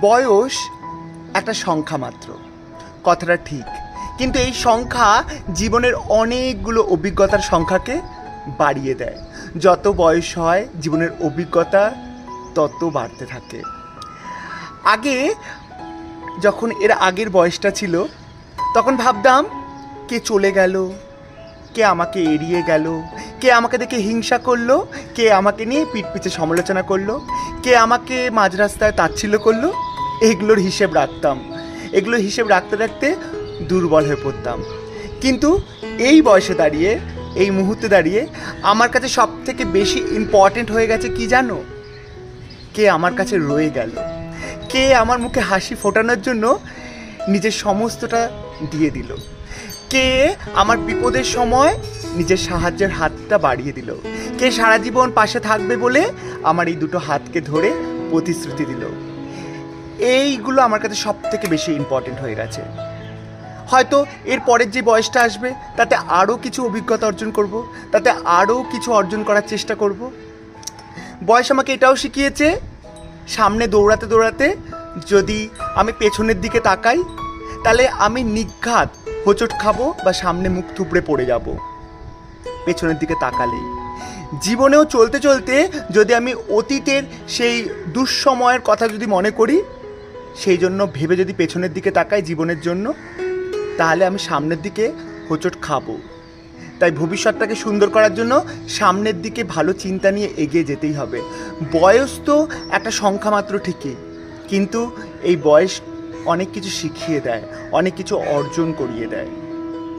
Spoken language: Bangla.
বয়স একটা সংখ্যা মাত্র। কথাটা ঠিক। কিন্তু এই সংখ্যা জীবনের অনেকগুলো অভিজ্ঞতার সংখ্যাকে বাড়িয়ে দেয়। যত বয়স হয় জীবনের অভিজ্ঞতা তত বাড়তে থাকে। আগে যখন এর আগের বয়সটা ছিল, তখন ভাবতাম, কে চলে গেল? কে আমাকে এড়িয়ে গেল? কে আমাকে দেখে হিংসা করল? কে আমাকে নিয়ে পিঠ পিছে সমালোচনা করল? কে আমাকে মাঝ রাস্তায় তাচ্ছিল্য করল? এগুলোর হিসেব রাখতাম। এগুলোর হিসেব রাখতে রাখতে দুর্বল হয়ে পড়তাম। কিন্তু এই বয়সে দাঁড়িয়ে, এই মুহূর্তে দাঁড়িয়ে আমার কাছে সব থেকে বেশি ইম্পর্ট্যান্ট হয়ে গেছে কি জানো? কে আমার কাছে রয়ে গেল। কে আমার মুখে হাসি ফোটানোর জন্য নিজের সমস্তটা দিয়ে দিল। কে আমার বিপদের সময় নিজের সাহায্যের হাতটা বাড়িয়ে দিল? কে সারা জীবন পাশে থাকবে বলে আমার এই দুটো হাতকে ধরে প্রতিশ্রুতি দিল? এইগুলো আমার কাছে সব থেকে বেশি ইম্পর্টেন্ট হয়ে গেছে। হয়তো এর পরের যে বয়সটা আসবে, তাতে আরও কিছু অভিজ্ঞতা অর্জন করব, তাতে আরও কিছু অর্জন করার চেষ্টা করব। বয়স আমাকে এটাও শিখিয়েছে, সামনে দৌড়াতে দৌড়াতে যদি আমি পেছনের দিকে তাকাই, তাহলে আমি নিঘাত হোঁচট খাব বা সামনে মুখ থুবড়ে পড়ে যাব। পেছনের দিকে তাকালেই। জীবনেও চলতে চলতে যদি আমি অতীতের সেই দুঃসময়ের কথা যদি মনে করি, সেই জন্য ভেবে যদি পেছনের দিকে তাকাই জীবনের জন্য, তাহলে আমি সামনের দিকে হোঁচট খাব। তাই ভবিষ্যৎটাকে সুন্দর করার জন্য সামনের দিকে ভালো চিন্তা নিয়ে এগিয়ে যেতেই হবে। বয়স তো একটা সংখ্যা মাত্র ঠিকই, কিন্তু এই বয়স অনেক কিছু শিখিয়ে দেয় অনেক কিছু অর্জন করিয়ে দেয়।